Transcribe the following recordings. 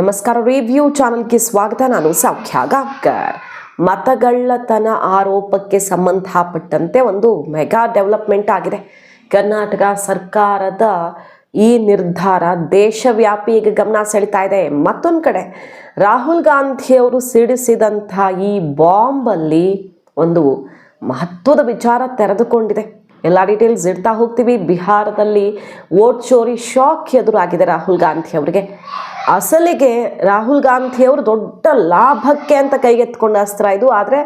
ನಮಸ್ಕಾರ ರಿವ್ಯೂ ಚಾನಲ್ಗೆ ಸ್ವಾಗತ. ನಾನು ಸೌಖ್ಯ ಗಾಬ್ಕರ್ ಮತಗಳ್ಳತನ ಆರೋಪಕ್ಕೆ ಸಂಬಂಧಪಟ್ಟಂತೆ ಒಂದು ಮೆಗಾ ಡೆವಲಪ್ಮೆಂಟ್ ಆಗಿದೆ. ಕರ್ನಾಟಕ ಸರ್ಕಾರದ ಈ ನಿರ್ಧಾರ ದೇಶವ್ಯಾಪಿ ಈಗ ಗಮನ ಸೆಳಿತಾ ಇದೆ. ಮತ್ತೊಂದು ಕಡೆ, ರಾಹುಲ್ ಗಾಂಧಿಯವರು ಸಿಡಿಸಿದಂಥ ಈ ಬಾಂಬಲ್ಲಿ ಒಂದು ಮಹತ್ವದ ವಿಚಾರ ತೆರೆದುಕೊಂಡಿದೆ. ಎಲ್ಲ ಡೀಟೇಲ್ಸ್ ಇಡ್ತಾ ಹೋಗ್ತೀವಿ. ಬಿಹಾರದಲ್ಲಿ ವೋಟ್ ಚೋರಿ ಶಾಕ್ ಎದುರಾಗಿದೆ ರಾಹುಲ್ ಗಾಂಧಿ ಅವರಿಗೆ. ಅಸಲಿಗೆ ರಾಹುಲ್ ಗಾಂಧಿ ಅವರು ದೊಡ್ಡ ಲಾಭಕ್ಕೆ ಅಂತ ಕೈಗೆತ್ಕೊಂಡ ಅಸ್ತ್ರ ಇದು. ಆದರೆ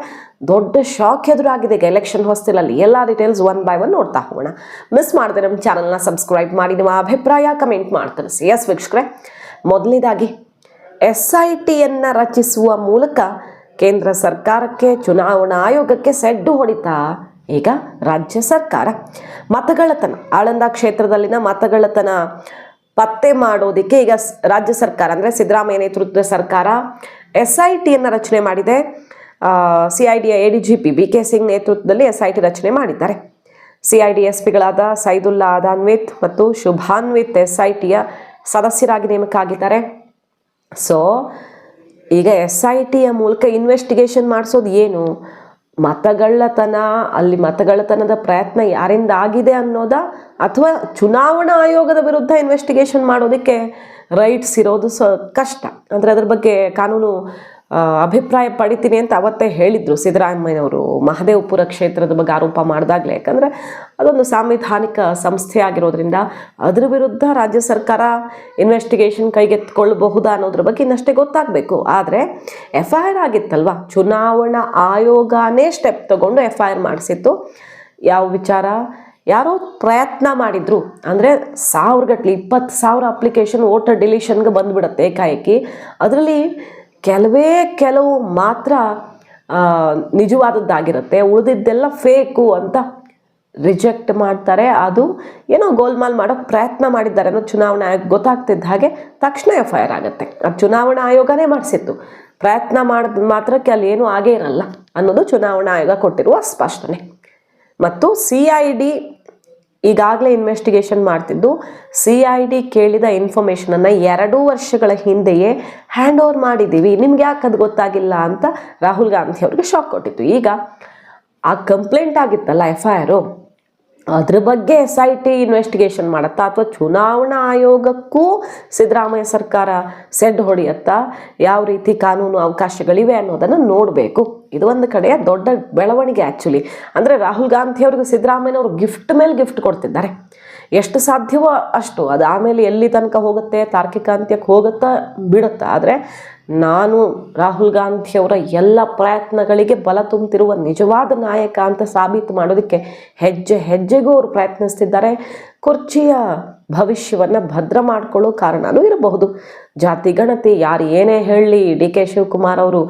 ದೊಡ್ಡ ಶಾಕ್ ಎದುರಾಗಿದೆ ಈಗ ಎಲೆಕ್ಷನ್ ಹೊಸ್ತಿಲಲ್ಲಿ. ಎಲ್ಲ ಡೀಟೇಲ್ಸ್ ಒನ್ ಬೈ ಒನ್ ನೋಡ್ತಾ ಹೋಗೋಣ. ಮಿಸ್ ಮಾಡಿದೆ ನಮ್ಮ ಚಾನಲ್ನ ಸಬ್ಸ್ಕ್ರೈಬ್ ಮಾಡಿ. ನಿಮ್ಮ ಅಭಿಪ್ರಾಯ ಕಮೆಂಟ್ ಮಾಡ್ತಾರೆ ಸಿ ಎಸ್ ವೀಕ್ಷಕರೇ, ಮೊದಲನೇದಾಗಿ ಎಸ್ ಐ ಟಿಯನ್ನು ರಚಿಸುವ ಮೂಲಕ ಕೇಂದ್ರ ಸರ್ಕಾರಕ್ಕೆ, ಚುನಾವಣಾ ಆಯೋಗಕ್ಕೆ ಸೆಡ್ಡು ಹೊಡಿತಾ ಈಗ ರಾಜ್ಯ ಸರ್ಕಾರ ಮತಗಳತನ ಆಳಂದ ಕ್ಷೇತ್ರದಲ್ಲಿನ ಮತಗಳತನ ಪತ್ತೆ ಮಾಡೋದಕ್ಕೆ ಈಗ ರಾಜ್ಯ ಸರ್ಕಾರ ಅಂದರೆ ಸಿದ್ದರಾಮಯ್ಯ ನೇತೃತ್ವದ ಸರ್ಕಾರ ಎಸ್ ಐ ಟಿಯನ್ನು ರಚನೆ ಮಾಡಿದೆ. C I ಡಿಯ A D G P B K Singh ನೇತೃತ್ವದಲ್ಲಿ ಎಸ್ ಐ ಟಿ ರಚನೆ ಮಾಡಿದ್ದಾರೆ. ಸಿ ಐ ಡಿ ಎಸ್ ಪಿಗಳಾದ ಸೈದುಲ್ಲಾ ಅದಾನ್ವಿತ್ ಮತ್ತು ಶುಭಾನ್ವಿತ್ ಎಸ್ ಐ ಟಿಯ ಸದಸ್ಯರಾಗಿ ನೇಮಕ ಆಗಿದ್ದಾರೆ ಸೊ ಈಗ ಎಸ್ ಐ ಟಿಯ ಮೂಲಕ ಇನ್ವೆಸ್ಟಿಗೇಷನ್ ಮಾಡಿಸೋದು ಏನು? ಮತಗಳ್ಳತನ, ಅಲ್ಲಿ ಮತಗಳ್ಳತನದ ಪ್ರಯತ್ನ ಯಾರಿಂದ ಆಗಿದೆ ಅನ್ನೋದ ಅಥವಾ ಚುನಾವಣಾ ಆಯೋಗದ ವಿರುದ್ಧ ಇನ್ವೆಸ್ಟಿಗೇಷನ್ ಮಾಡೋದಕ್ಕೆ ರೈಟ್ಸ್ ಇರೋದು ಸ ಕಷ್ಟ. ಅಂದರೆ ಅದ್ರ ಬಗ್ಗೆ ಕಾನೂನು ಅಭಿಪ್ರಾಯ ಪಡಿತೀನಿ ಅಂತ ಅವತ್ತೇ ಹೇಳಿದರು. ಸಿದ್ದರಾಮಯ್ಯನವರು ಮಹದೇವಪುರ ಕ್ಷೇತ್ರದ ಬಗ್ಗೆ ಆರೋಪ ಮಾಡಿದಾಗಲೇ. ಯಾಕಂದರೆ ಅದೊಂದು ಸಾಂವಿಧಾನಿಕ ಸಂಸ್ಥೆ ಆಗಿರೋದ್ರಿಂದ ಅದರ ವಿರುದ್ಧ ರಾಜ್ಯ ಸರ್ಕಾರ ಇನ್ವೆಸ್ಟಿಗೇಷನ್ ಕೈಗೆತ್ತಿಕೊಳ್ಳಬಹುದಾ ಅನ್ನೋದ್ರ ಬಗ್ಗೆ ಇನ್ನಷ್ಟೇ ಗೊತ್ತಾಗಬೇಕು. ಆದರೆ ಎಫ್ ಐ ಆರ್ ಆಗಿತ್ತಲ್ವ? ಚುನಾವಣಾ ಆಯೋಗನೇ ಸ್ಟೆಪ್ ತಗೊಂಡು ಎಫ್ ಐ ಆರ್ ಮಾಡಿಸಿತ್ತು. ಯಾವ ವಿಚಾರ? ಯಾರೋ ಪ್ರಯತ್ನ ಮಾಡಿದ್ರು. ಅಂದರೆ ಸಾವಿರಗಟ್ಲೆ ಇಪ್ಪತ್ತು ಸಾವಿರ ಅಪ್ಲಿಕೇಶನ್ ವೋಟರ್ ಡಿಲೀಷನ್ಗೆ ಬಂದುಬಿಡುತ್ತೆ ಏಕಾಏಕಿ. ಅದರಲ್ಲಿ ಕೆಲವೇ ಕೆಲವು ಮಾತ್ರ ನಿಜವಾದದ್ದಾಗಿರುತ್ತೆ. ಉಳಿದಿದ್ದೆಲ್ಲ ಫೇಕು ಅಂತ ರಿಜೆಕ್ಟ್ ಮಾಡ್ತಾರೆ. ಅದು ಏನೋ ಗೋಲ್ಮಾಲ್ ಮಾಡೋಕ್ಕೆ ಪ್ರಯತ್ನ ಮಾಡಿದ್ದಾರೆ ಅನ್ನೋ ಚುನಾವಣಾ ಆಯೋಗ ಗೊತ್ತಾಗ್ತಿದ್ದ ಹಾಗೆ ತಕ್ಷಣ ಎಫ್ ಐ ಆರ್ ಆಗುತ್ತೆ. ಅದು ಚುನಾವಣಾ ಆಯೋಗನೇ ಮಾಡಿಸಿತ್ತು. ಪ್ರಯತ್ನ ಮಾಡಿದ ಮಾತ್ರಕ್ಕೆ ಅಲ್ಲಿ ಏನೂ ಆಗೇ ಇರಲ್ಲ ಅನ್ನೋದು ಚುನಾವಣಾ ಆಯೋಗ ಕೊಟ್ಟಿರುವ ಸ್ಪಷ್ಟನೆ. ಮತ್ತು ಸಿ ಐ ಡಿ ಈಗಾಗಲೇ ಇನ್ವೆಸ್ಟಿಗೇಷನ್ ಮಾಡ್ತಿದ್ದು ಸಿ ಐ ಡಿ ಕೇಳಿದ ಇನ್ಫಾರ್ಮೇಷನನ್ನು ಎರಡು ವರ್ಷಗಳ ಹಿಂದೆಯೇ ಹ್ಯಾಂಡ್ ಓವರ್ ಮಾಡಿದ್ದೀವಿ. ನಿಮ್ಗೆ ಯಾಕೆ ಅದು ಗೊತ್ತಾಗಿಲ್ಲ ಅಂತ ರಾಹುಲ್ ಗಾಂಧಿ ಅವರಿಗೆ ಶಾಕ್ ಕೊಟ್ಟಿತ್ತು. ಈಗ ಆ ಕಂಪ್ಲೇಂಟ್ ಆಗಿತ್ತಲ್ಲ ಎಫ್ ಐ ಆರು ಅದ್ರ ಬಗ್ಗೆ ಎಸ್ ಐ ಟಿ ಇನ್ವೆಸ್ಟಿಗೇಷನ್ ಮಾಡುತ್ತಾ ಅಥವಾ ಚುನಾವಣಾ ಆಯೋಗಕ್ಕೂ ಸಿದ್ದರಾಮಯ್ಯ ಸರ್ಕಾರ ಸೆಡ್ ಹೊಡೆಯತ್ತಾ? ಯಾವ ರೀತಿ ಕಾನೂನು ಅವಕಾಶಗಳಿವೆ ಅನ್ನೋದನ್ನು ನೋಡಬೇಕು. ಇದು ಒಂದು ಕಡೆಯ ದೊಡ್ಡ ಬೆಳವಣಿಗೆ ಆ್ಯಕ್ಚುಲಿ ಅಂದರೆ ರಾಹುಲ್ ಗಾಂಧಿ ಅವ್ರಿಗೆ ಗಿಫ್ಟ್ ಮೇಲೆ ಗಿಫ್ಟ್ ಕೊಡ್ತಿದ್ದಾರೆ. ಎಷ್ಟು ಸಾಧ್ಯವೋ ಅಷ್ಟು. ಅದು ಆಮೇಲೆ ಎಲ್ಲಿ ತನಕ ಹೋಗುತ್ತೆ, ತಾರ್ಕಿಕ ಅಂತ್ಯಕ್ಕೆ ಹೋಗುತ್ತಾ, ಬಿಡುತ್ತಾ? ಆದರೆ ನಾನು ರಾಹುಲ್ ಗಾಂಧಿಯವರ ಎಲ್ಲ ಪ್ರಯತ್ನಗಳಿಗೆ ಬಲ ತುಂಬುತ್ತಿರುವ ನಿಜವಾದ ನಾಯಕ ಅಂತ ಸಾಬೀತು ಮಾಡೋದಕ್ಕೆ ಹೆಜ್ಜೆ ಹೆಜ್ಜೆಗೂ ಅವರು ಪ್ರಯತ್ನಿಸ್ತಿದ್ದಾರೆ. ಕುರ್ಚಿಯ ಭವಿಷ್ಯವನ್ನು ಭದ್ರ ಮಾಡಿಕೊಳ್ಳೋ ಕಾರಣನೂ ಇರಬಹುದು. ಜಾತಿ, ಗಣತಿ, ಯಾರು ಏನೇ ಹೇಳಲಿ ಡಿ ಕೆ ಶಿವಕುಮಾರ್ ಅವರು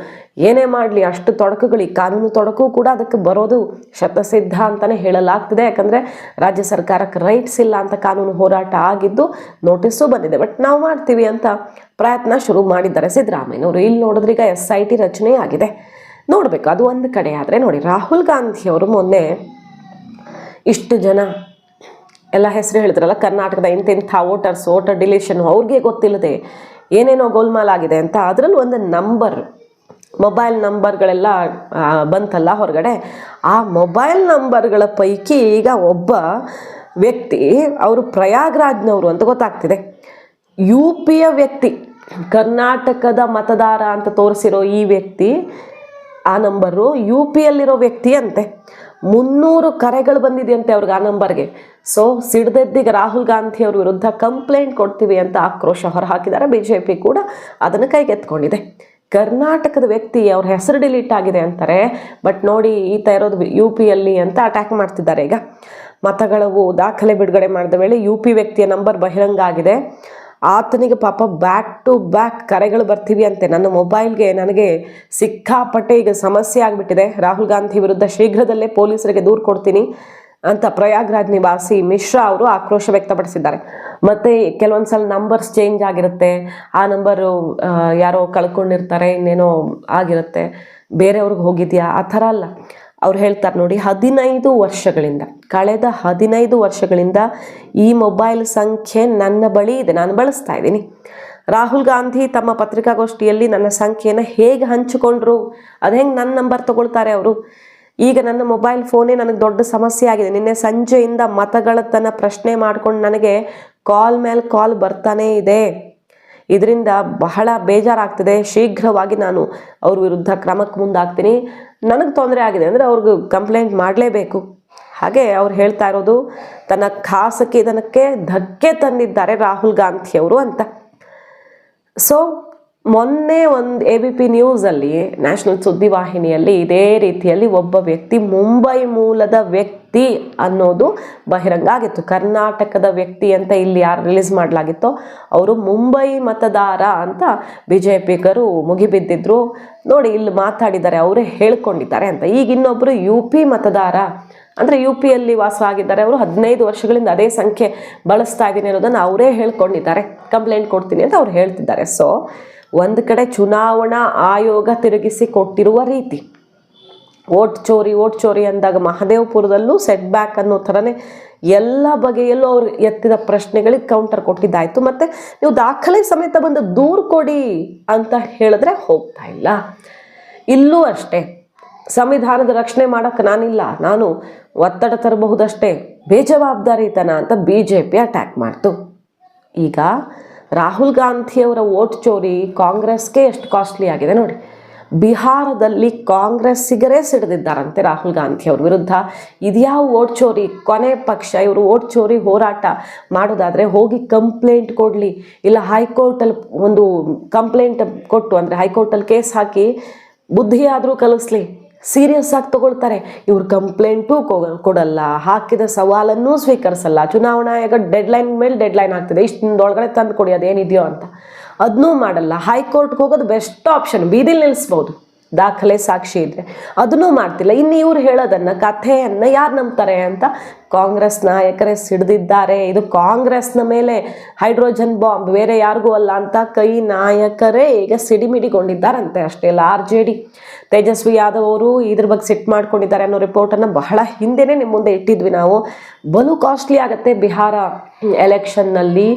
ಏನೇ ಮಾಡಲಿ, ಅಷ್ಟು ತೊಡಕುಗಳು ಕಾನೂನು ತೊಡಕು ಕೂಡ ಅದಕ್ಕೆ ಬರೋದು ಶತಸಿದ್ಧ ಅಂತಲೇ ಹೇಳಲಾಗ್ತದೆ. ಯಾಕಂದರೆ ರಾಜ್ಯ ಸರ್ಕಾರಕ್ಕೆ ರೈಟ್ಸ್ ಇಲ್ಲ ಅಂತ ಕಾನೂನು ಹೋರಾಟ ಆಗಿದ್ದು ನೋಟಿಸು ಬಂದಿದೆ. ಬಟ್ ನಾವು ಮಾಡ್ತೀವಿ ಅಂತ ಪ್ರಯತ್ನ ಶುರು ಮಾಡಿದ್ದಾರೆ ಸಿದ್ದರಾಮಯ್ಯನವರು. ಇಲ್ಲಿ ನೋಡಿದ್ರೆ ಈಗ ಎಸ್ ಐ ಟಿ ರಚನೆ ಆಗಿದೆ ನೋಡಬೇಕು, ಅದು ಒಂದು ಕಡೆ. ಆದರೆ ನೋಡಿ, ರಾಹುಲ್ ಗಾಂಧಿಯವರು ಮೊನ್ನೆ ಇಷ್ಟು ಜನ ಎಲ್ಲ ಹೆಸರು ಹೇಳಿದ್ರಲ್ಲ, ಕರ್ನಾಟಕದ ಇಂತಿಂಥ ವೋಟರ್ಸ್, ವೋಟರ್ ಡಿಲೀಷನ್ ಅವ್ರಿಗೆ ಗೊತ್ತಿಲ್ಲದೆ ಏನೇನೋ ಗೋಲ್ಮಾಲ್ ಆಗಿದೆ ಅಂತ ಅದರಲ್ಲಿ ಒಂದು ನಂಬರ್, ಮೊಬೈಲ್ ನಂಬರ್ಗಳೆಲ್ಲ ಬಂತಲ್ಲ ಹೊರಗಡೆ. ಆ ಮೊಬೈಲ್ ನಂಬರ್ಗಳ ಪೈಕಿ ಈಗ ಒಬ್ಬ ವ್ಯಕ್ತಿ, ಅವರು ಪ್ರಯಾಗ್ರಾಜ್ನವರು ಅಂತ ಗೊತ್ತಾಗ್ತಿದೆ. ಯು ಪಿಯ ವ್ಯಕ್ತಿ, ಕರ್ನಾಟಕದ ಮತದಾರ ಅಂತ ತೋರಿಸಿರೋ ಈ ವ್ಯಕ್ತಿ, ಆ ನಂಬರು ಯು ಪಿಯಲ್ಲಿರೋ ವ್ಯಕ್ತಿ ಅಂತೆ. ಮುನ್ನೂರು ಕರೆಗಳು ಬಂದಿದೆಯಂತೆ ಅವ್ರಿಗೆ ಆ ನಂಬರ್ಗೆ. ಸೊ ಸಿಡ್ದೆದ್ದಿಗೆ ರಾಹುಲ್ ಗಾಂಧಿ ಅವ್ರ ವಿರುದ್ಧ ಕಂಪ್ಲೇಂಟ್ ಕೊಡ್ತೀವಿ ಅಂತ ಆಕ್ರೋಶ ಹೊರಹಾಕಿದ್ದಾರೆ. ಬಿ ಜೆ ಪಿ ಕೂಡ ಅದನ್ನು ಕೈಗೆತ್ಕೊಂಡಿದೆ ಕರ್ನಾಟಕದ ವ್ಯಕ್ತಿ ಅವ್ರ ಹೆಸರು ಡಿಲೀಟ್ ಆಗಿದೆ ಅಂತಾರೆ. ಬಟ್ ನೋಡಿ, ಈತ ಇರೋದು ಯು ಪಿಯಲ್ಲಿ ಅಂತ ಅಟ್ಯಾಕ್ ಮಾಡ್ತಿದ್ದಾರೆ ಈಗ. ಮತಗಳವು ದಾಖಲೆ ಬಿಡುಗಡೆ ಮಾಡಿದ ವೇಳೆ ಯು ಪಿ ವ್ಯಕ್ತಿಯ ನಂಬರ್ ಬಹಿರಂಗ ಆಗಿದೆ. ಆತನಿಗೆ ಪಾಪ ಬ್ಯಾಕ್ ಟು ಬ್ಯಾಕ್ ಕರೆಗಳು ಬರ್ತೀವಿ ಅಂತೆ. ನನ್ನ ಮೊಬೈಲ್ಗೆ ನನಗೆ ಸಿಕ್ಕಾಪಟ್ಟೆ ಈಗ ಸಮಸ್ಯೆ ಆಗಿಬಿಟ್ಟಿದೆ. ರಾಹುಲ್ ಗಾಂಧಿ ವಿರುದ್ಧ ಶೀಘ್ರದಲ್ಲೇ ಪೊಲೀಸರಿಗೆ ದೂರು ಕೊಡ್ತೀನಿ ಅಂತ ಪ್ರಯಾಗ್ರಾಜ್ ನಿವಾಸಿ ಮಿಶ್ರಾ ಅವರು ಆಕ್ರೋಶ ವ್ಯಕ್ತಪಡಿಸಿದ್ದಾರೆ. ಮತ್ತು ಕೆಲವೊಂದು ಸಲ ನಂಬರ್ಸ್ ಚೇಂಜ್ ಆಗಿರುತ್ತೆ. ಆ ನಂಬರು ಯಾರೋ ಕಳ್ಕೊಂಡಿರ್ತಾರೆ, ಇನ್ನೇನೋ ಆಗಿರುತ್ತೆ. ಬೇರೆಯವ್ರಿಗೆ ಹೋಗಿದೆಯಾ? ಆ ಥರ ಅಲ್ಲ. ಅವ್ರು ಹೇಳ್ತಾರೆ ನೋಡಿ, ಹದಿನೈದು ವರ್ಷಗಳಿಂದ, ಕಳೆದ ಹದಿನೈದು ವರ್ಷಗಳಿಂದ ಈ ಮೊಬೈಲ್ ಸಂಖ್ಯೆ ನನ್ನ ಬಳಿ ಇದೆ, ನಾನು ಬಳಸ್ತಾ ಇದ್ದೀನಿ. ರಾಹುಲ್ ಗಾಂಧಿ ತಮ್ಮ ಪತ್ರಿಕಾಗೋಷ್ಠಿಯಲ್ಲಿ ನನ್ನ ಸಂಖ್ಯೆಯನ್ನು ಹೇಗೆ ಹಂಚಿಕೊಂಡ್ರು, ಅದು ಹೆಂಗೆ ನನ್ನ ನಂಬರ್ ತಗೊಳ್ತಾರೆ ಅವರು? ಈಗ ನನ್ನ ಮೊಬೈಲ್ ಫೋನೇ ನನಗೆ ದೊಡ್ಡ ಸಮಸ್ಯೆ ಆಗಿದೆ. ನಿನ್ನೆ ಸಂಜೆಯಿಂದ ಮತಗಳತನ ಪ್ರಶ್ನೆ ಮಾಡ್ಕೊಂಡು ನನಗೆ ಕಾಲ್ ಮೇಲೆ ಕಾಲ್ ಬರ್ತಾನೇ ಇದೆ. ಇದರಿಂದ ಬಹಳ ಬೇಜಾರಾಗ್ತಿದೆ. ಶೀಘ್ರವಾಗಿ ನಾನು ಅವ್ರ ವಿರುದ್ಧ ಕ್ರಮಕ್ಕೆ ಮುಂದಾಗ್ತೀನಿ. ನನಗೆ ತೊಂದರೆ ಆಗಿದೆ ಅಂದರೆ ಅವ್ರಿಗೆ ಕಂಪ್ಲೇಂಟ್ ಮಾಡಲೇಬೇಕು. ಹಾಗೆ ಅವ್ರು ಹೇಳ್ತಾ ಇರೋದು, ತನ್ನ ಖಾಸಗಿ ಇದನಕ್ಕೆ ಧಕ್ಕೆ ತಂದಿದ್ದಾರೆ ರಾಹುಲ್ ಗಾಂಧಿಯವರು ಅಂತ. ಸೊ ಮೊನ್ನೆ ಒಂದು ಎ ಬಿ ಪಿ ನ್ಯೂಸಲ್ಲಿ ನ್ಯಾಷನಲ್ ಸುದ್ದಿವಾಹಿನಿಯಲ್ಲಿ ಇದೇ ರೀತಿಯಲ್ಲಿ ಒಬ್ಬ ವ್ಯಕ್ತಿ, ಮುಂಬೈ ಮೂಲದ ವ್ಯಕ್ತಿ ಅನ್ನೋದು ಬಹಿರಂಗ ಆಗಿತ್ತು ಕರ್ನಾಟಕದ ವ್ಯಕ್ತಿ ಅಂತ ಇಲ್ಲಿ ಯಾರು ರಿಲೀಸ್ ಮಾಡಲಾಗಿತ್ತೋ ಅವರು ಮುಂಬೈ ಮತದಾರ ಅಂತ ಬಿ ಜೆ ಪಿಗರು ಮುಗಿಬಿದ್ದಿದ್ರು. ನೋಡಿ, ಇಲ್ಲಿ ಮಾತಾಡಿದ್ದಾರೆ, ಅವರೇ ಹೇಳ್ಕೊಂಡಿದ್ದಾರೆ ಅಂತ. ಈಗ ಇನ್ನೊಬ್ಬರು ಯು ಪಿ ಮತದಾರ, ಅಂದರೆ ಯು ಪಿಯಲ್ಲಿ ವಾಸ ಆಗಿದ್ದಾರೆ ಅವರು ಹದಿನೈದು ವರ್ಷಗಳಿಂದ ಅದೇ ಸಂಖ್ಯೆ ಬಳಸ್ತಾ ಇದ್ದೀನಿ ಅನ್ನೋದನ್ನು ಅವರೇ ಹೇಳ್ಕೊಂಡಿದ್ದಾರೆ. ಕಂಪ್ಲೇಂಟ್ ಕೊಡ್ತೀನಿ ಅಂತ ಅವ್ರು ಹೇಳ್ತಿದ್ದಾರೆ. ಸೊ ಒಂದು ಕಡೆ ಚುನಾವಣಾ ಆಯೋಗ ತಿರುಗಿಸಿ ಕೊಟ್ಟಿರುವ ರೀತಿ. ಓಟ್ ಚೋರಿ ಓಟ್ ಚೋರಿ ಅಂದಾಗ ಮಹದೇವಪುರದಲ್ಲೂ ಸೆಟ್ ಬ್ಯಾಕ್ ಅನ್ನೋ ಥರನೇ ಎಲ್ಲ ಬಗೆಯಲ್ಲೂ ಅವ್ರು ಎತ್ತಿದ ಪ್ರಶ್ನೆಗಳಿಗೆ ಕೌಂಟರ್ ಕೊಟ್ಟಿದ್ದಾಯಿತು. ಮತ್ತು ನೀವು ದಾಖಲೆ ಸಮೇತ ಬಂದು ದೂರು ಕೊಡಿ ಅಂತ ಹೇಳಿದ್ರೆ ಹೋಗ್ತಾ ಇಲ್ಲ. ಇಲ್ಲೂ ಅಷ್ಟೇ. ಸಂವಿಧಾನದ ರಕ್ಷಣೆ ಮಾಡೋಕ್ಕೆ ನಾನಿಲ್ಲ. ನಾನು ಒತ್ತಡ ತರಬಹುದಷ್ಟೇ. ಬೇಜವಾಬ್ದಾರಿತನ ಅಂತ ಬಿ ಜೆ ಪಿ ಅಟ್ಯಾಕ್ ಮಾಡ್ತು. ಈಗ ರಾಹುಲ್ ಗಾಂಧಿಯವರ ಓಟ್ ಚೋರಿ ಕಾಂಗ್ರೆಸ್ಗೆ ಎಷ್ಟು ಕಾಸ್ಟ್ಲಿ ಆಗಿದೆ ನೋಡಿ. ಬಿಹಾರದಲ್ಲಿ ಕಾಂಗ್ರೆಸ್ಸಿಗರೇ ಸಿಡಿದಿದ್ದಾರಂತೆ ರಾಹುಲ್ ಗಾಂಧಿ ಅವ್ರ ವಿರುದ್ಧ. ಇದ್ಯಾವ ಓಟ್ ಚೋರಿ? ಕೊನೆ ಪಕ್ಷ ಇವರು ಓಟ್ ಚೋರಿ ಹೋರಾಟ ಮಾಡೋದಾದರೆ ಹೋಗಿ ಕಂಪ್ಲೇಂಟ್ ಕೊಡಲಿ. ಇಲ್ಲ ಹೈಕೋರ್ಟಲ್ಲಿ ಒಂದು ಕಂಪ್ಲೇಂಟ್ ಕೊಟ್ಟು ಅಂದರೆ ಹೈಕೋರ್ಟಲ್ಲಿ ಕೇಸ್ ಹಾಕಿ ಬುದ್ಧಿ ಆದರೂ ಕಲಿಸ್ಲಿ. ಸೀರಿಯಸ್ ಆಗಿ ತಗೊಳ್ತಾರೆ. ಇವ್ರು ಕಂಪ್ಲೇಂಟು ಕೊಡಲ್ಲ. ಹಾಕಿದ ಸವಾಲನ್ನು ಸ್ವೀಕರಿಸಲ್ಲ. ಚುನಾವಣಾ ಆಯೋಗ ಡೆಡ್ಲೈನ್ ಮೇಲೆ ಡೆಡ್ಲೈನ್ ಆಗ್ತಿದೆ. ಇಷ್ಟೊಳಗಡೆ ತಂದು ಕೊಡಿ, ಅದೇನಿದೆಯೋ ಅಂತ. ಅದನ್ನೂ ಮಾಡಲ್ಲ. ಹೈಕೋರ್ಟ್ಗೆ ಹೋಗೋದು ಬೆಸ್ಟ್ ಆಪ್ಷನ್ ಬೀದಿಲಿ ನಿಲ್ಲಿಸ್ಬೋದು ದಾಖಲೆ ಸಾಕ್ಷಿ ಇದ್ರೆ. ಅದನ್ನೂ ಮಾಡ್ತಿಲ್ಲ. ಇನ್ನು ಇವ್ರು ಹೇಳೋದನ್ನು, ಕಥೆಯನ್ನು ಯಾರು ನಂಬ್ತಾರೆ ಅಂತ ಕಾಂಗ್ರೆಸ್ ನಾಯಕರೇ ಸಿಡಿದಿದ್ದಾರೆ. ಇದು ಕಾಂಗ್ರೆಸ್ನ ಮೇಲೆ ಹೈಡ್ರೋಜನ್ ಬಾಂಬ್, ಬೇರೆ ಯಾರಿಗೂ ಅಲ್ಲ ಅಂತ ಕೈ ನಾಯಕರೇ ಈಗ ಸಿಡಿಮಿಡಿಗೊಂಡಿದ್ದಾರಂತೆ ಅಷ್ಟೇ ಅಲ್ಲ. ಆರ್ ತೇಜಸ್ವಿ ಯಾದವ್ ಅವರು ಇದ್ರ ಬಗ್ಗೆ ಸೆಟ್ ಮಾಡ್ಕೊಂಡಿದ್ದಾರೆ ಅನ್ನೋ ರಿಪೋರ್ಟನ್ನು ಬಹಳ ಹಿಂದೆನೇ ನಿಮ್ಮ ಮುಂದೆ ಇಟ್ಟಿದ್ವಿ ನಾವು. ಬಲು ಕಾಸ್ಟ್ಲಿ ಆಗುತ್ತೆ ಬಿಹಾರ ಎಲೆಕ್ಷನ್ನಲ್ಲಿ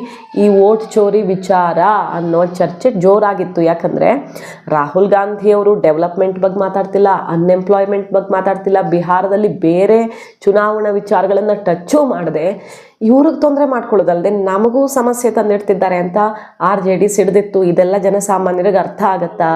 ಈ ವೋಟ್ ಚೋರಿ ವಿಚಾರ ಅನ್ನೋ ಚರ್ಚೆ ಜೋರಾಗಿತ್ತು. ಯಾಕಂದರೆ ರಾಹುಲ್ ಗಾಂಧಿ ಅವರು ಡೆವಲಪ್ಮೆಂಟ್ ಬಗ್ಗೆ ಮಾತಾಡ್ತಿಲ್ಲ ಅನ್ಎಂಪ್ಲಾಯ್ಮೆಂಟ್ ಬಗ್ಗೆ ಮಾತಾಡ್ತಿಲ್ಲ, ಬಿಹಾರದಲ್ಲಿ ಬೇರೆ ಚುನಾವಣಾ ವಿಚಾರಗಳನ್ನು ಟಚ್ಚು ಮಾಡದೆ. ಇವ್ರಿಗೆ ತೊಂದರೆ ಮಾಡ್ಕೊಳ್ಳೋದಲ್ಲದೆ ನಮಗೂ ಸಮಸ್ಯೆ ತಂದಿಡ್ತಿದ್ದಾರೆ ಅಂತ ಆರ್ ಜೆ ಡಿ ಸಿಡ್ದಿತ್ತು. ಇದೆಲ್ಲ ಜನಸಾಮಾನ್ಯರಿಗೆ ಅರ್ಥ ಆಗತ್ತಾ?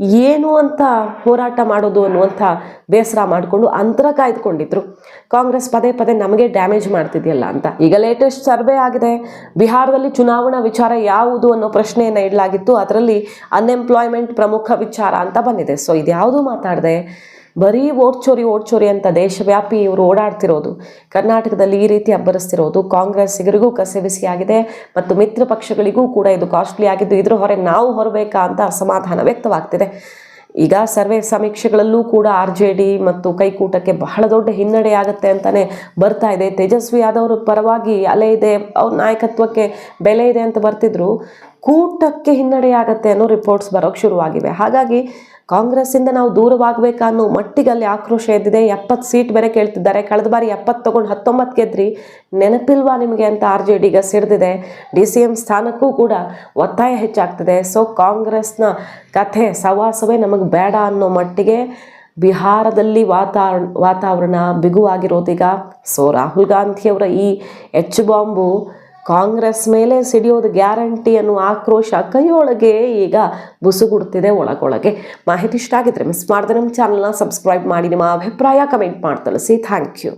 ಏನು ಅಂತ ಹೋರಾಟ ಮಾಡೋದು ಅನ್ನುವಂಥ ಬೇಸರ ಮಾಡಿಕೊಂಡು ಅಂತರ ಕಾಯ್ದುಕೊಂಡಿದ್ರು. ಕಾಂಗ್ರೆಸ್ ಪದೇ ಪದೇ ನಮಗೆ ಡ್ಯಾಮೇಜ್ ಮಾಡ್ತಿದೆಯಲ್ಲ ಅಂತ. ಈಗ ಲೇಟೆಸ್ಟ್ ಸರ್ವೆ ಆಗಿದೆ. ಬಿಹಾರದಲ್ಲಿ ಚುನಾವಣಾ ವಿಚಾರ ಯಾವುದು ಅನ್ನೋ ಪ್ರಶ್ನೆಯನ್ನು ಇಡಲಾಗಿತ್ತು. ಅದರಲ್ಲಿ ಅನ್ಎಂಪ್ಲಾಯ್ಮೆಂಟ್ ಪ್ರಮುಖ ವಿಚಾರ ಅಂತ ಬಂದಿದೆ. ಸೊ ಇದ್ಯಾವುದು ಮಾತಾಡದೆ? ಬರೀ ಓಟ್ ಚೋರಿ ಓಟ್ ಚೋರಿ ಅಂತ ದೇಶವ್ಯಾಪಿ ಇವರು ಓಡಾಡ್ತಿರೋದು. ಕರ್ನಾಟಕದಲ್ಲಿ ಈ ರೀತಿ ಅಬ್ಬರಿಸ್ತಿರೋದು. ಕಾಂಗ್ರೆಸ್ಸಿಗರಿಗೂ ಕಸಿವಿಸಿಯಾಗಿದೆ ಮತ್ತು ಮಿತ್ರ ಪಕ್ಷಗಳಿಗೂ ಕೂಡ ಇದು ಕಾಸ್ಟ್ಲಿ ಆಗಿದ್ದು ಇದ್ರ ಹೊರೆ ನಾವು ಹೊರಬೇಕಾ ಅಂತ ಅಸಮಾಧಾನ ವ್ಯಕ್ತವಾಗ್ತಿದೆ. ಈಗ ಸರ್ವೆ ಸಮೀಕ್ಷೆಗಳಲ್ಲೂ ಕೂಡ ಆರ್ ಜೆ ಡಿ ಮತ್ತು ಕೈಕೂಟಕ್ಕೆ ಬಹಳ ದೊಡ್ಡ ಹಿನ್ನಡೆ ಆಗುತ್ತೆ ಅಂತಲೇ ಬರ್ತಾ ಇದೆ. ತೇಜಸ್ವಿ ಯಾದವ್ರ ಪರವಾಗಿ ಅಲೆ ಇದೆ, ಅವ್ರ ನಾಯಕತ್ವಕ್ಕೆ ಬೆಲೆ ಇದೆ ಅಂತ ಬರ್ತಿದ್ರು. ಕೂಟಕ್ಕೆ ಹಿನ್ನಡೆ ಆಗತ್ತೆ ಅನ್ನೋ ರಿಪೋರ್ಟ್ಸ್ ಬರೋಕ್ಕೆ ಶುರುವಾಗಿವೆ. ಹಾಗಾಗಿ ಕಾಂಗ್ರೆಸ್ಸಿಂದ ನಾವು ದೂರವಾಗಬೇಕಾ ಅನ್ನೋ ಮಟ್ಟಿಗೆ ಅಲ್ಲಿ ಆಕ್ರೋಶ ಎದ್ದಿದೆ. ಎಪ್ಪತ್ತು ಸೀಟ್ ಬೇರೆ ಕೇಳ್ತಿದ್ದಾರೆ. ಕಳೆದ ಬಾರಿ ಎಪ್ಪತ್ತು ತಗೊಂಡು ಹತ್ತೊಂಬತ್ತು ಗೆದ್ರಿ ನೆನಪಿಲ್ವಾ ನಿಮಗೆ ಅಂತ ಆರ್ ಜೆ ಡಿಗೆ ಸಿಡಿದಿದೆ. ಡಿ ಸಿ ಎಂ ಸ್ಥಾನಕ್ಕೂ ಕೂಡ ಒತ್ತಾಯ ಹೆಚ್ಚಾಗ್ತಿದೆ. ಸೊ ಕಾಂಗ್ರೆಸ್ನ ಕಥೆ, ಸವಾಸವೇ ನಮಗೆ ಬೇಡ ಅನ್ನೋ ಮಟ್ಟಿಗೆ ಬಿಹಾರದಲ್ಲಿ ವಾತಾವರಣ ವಾತಾವರಣ ಬಿಗುವಾಗಿರೋದೀಗ. ಸೊ ರಾಹುಲ್ ಗಾಂಧಿಯವರ ಈ ಎಚ್ ಬಾಂಬು ಕಾಂಗ್ರೆಸ್ ಮೇಲೆ ಸಿಡಿಯೋದು ಗ್ಯಾರಂಟಿ ಅನ್ನುವ ಆಕ್ರೋಶ ಕೈಯೊಳಗೆ ಈಗ ಬುಸುಗುಡ್ತಿದೆ ಒಳಗೊಳಗೆ. ಮಾಹಿತಿ ಇಷ್ಟ ಆಗಿದ್ರೆ ಮಿಸ್ ಮಾಡಿದ್ರೆ ನಮ್ಮ ಚಾನಲ್ನ ಸಬ್ಸ್ಕ್ರೈಬ್ ಮಾಡಿ, ನಿಮ್ಮ ಅಭಿಪ್ರಾಯ ಕಮೆಂಟ್ ಮಾಡಿ ತಿಳಿಸಿ ಥ್ಯಾಂಕ್ ಯು